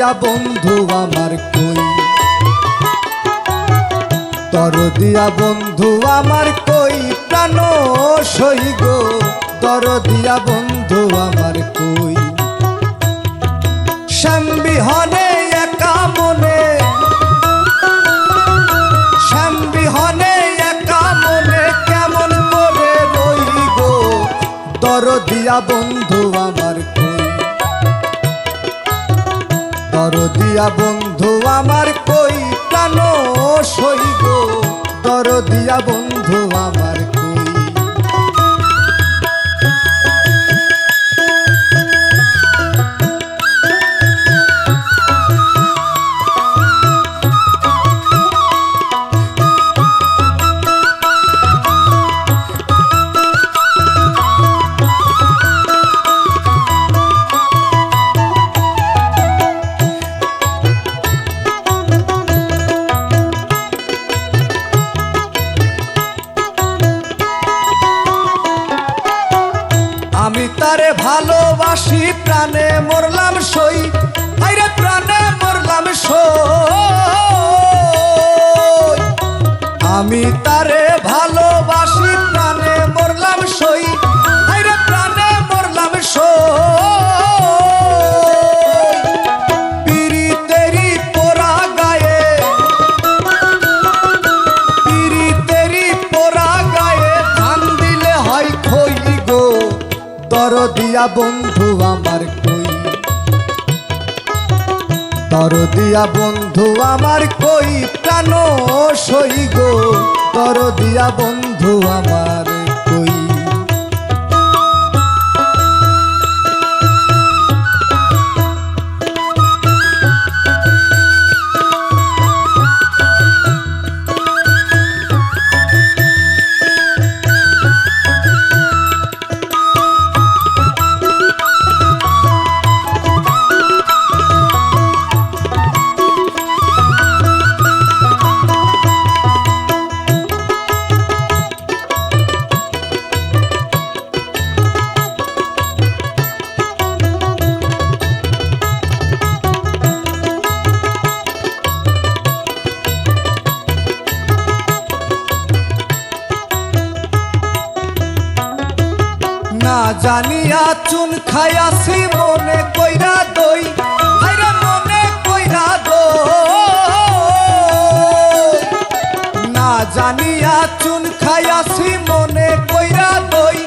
দরদিয়া বন্ধু আমার কই? দরদিয়া বন্ধু আমার কই? প্রাণ সই গো দরদিয়া বন্ধু আমার কই? শ্যাম বিহনে একা মনে শ্যাম বিহনে একা মনে কেমন করে রই গো দরদিয়া বন্ধু আমার কই দরদিয়া বন্ধু আমার কই প্রাণ সই গো? দরদিয়া বন্ধু আমি তারে ভালোবাসি প্রাণে মরলাম সই। আইরে প্রাণে মরলাম সই। আমি তারে দরদিয়া বন্ধু আমার কই? তর দিয়া বন্ধু আমার কই? প্রাণ সই গো। তর দিয়া বন্ধু আমার না জানিয়া চুন খাইয়াছি, মনে কইরা দই। মনে কইরা দো না জানিয়া চুন খাইয়াছি, মনে কইরা দই।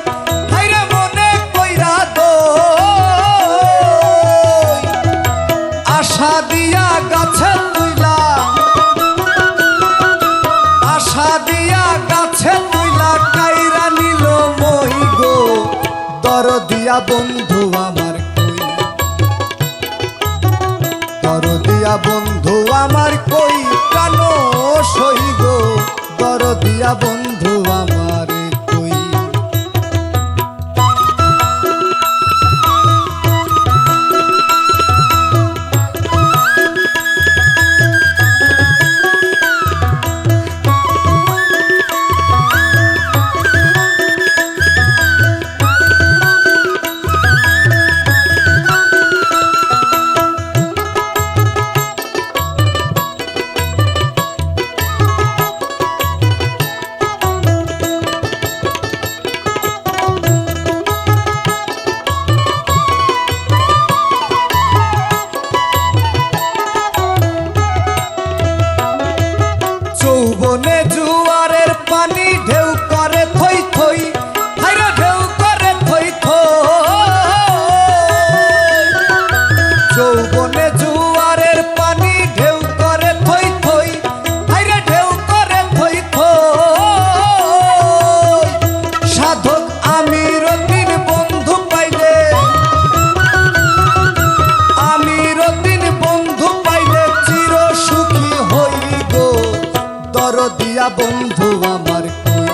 দিয়া বন্ধু আমার কই? তর দিয়া বন্ধু আমার কই? কানো সই গো দর দিয়া বন্ধু বন্ধু আমার কই?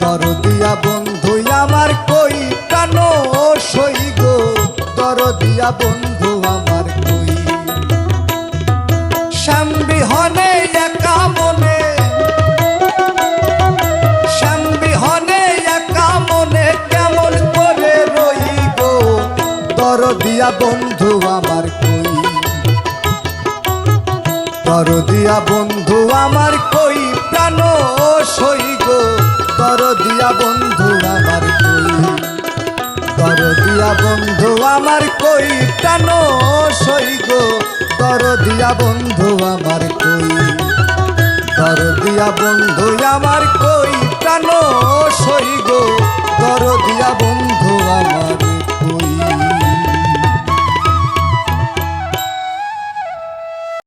তর দিয়া বন্ধু আমার কই? কেন সই গো, তর দিয়া বন্ধু আমার কই? হনে একা মনে স্বামী হনে একা মনে কেমন করে রইব? তর দিয়া বন্ধু আমার কই? দরদিয়া বন্ধু আমার কই প্রাণ সই গো? দরদিয়া বন্ধু আমার কই? দরদিয়া বন্ধু আমার কই প্রাণ সই গো? দরদিয়া বন্ধু আমার কই? দরদিয়া বন্ধু আমার কই প্রাণ সই গো? দরদিয়া বন্ধু আমার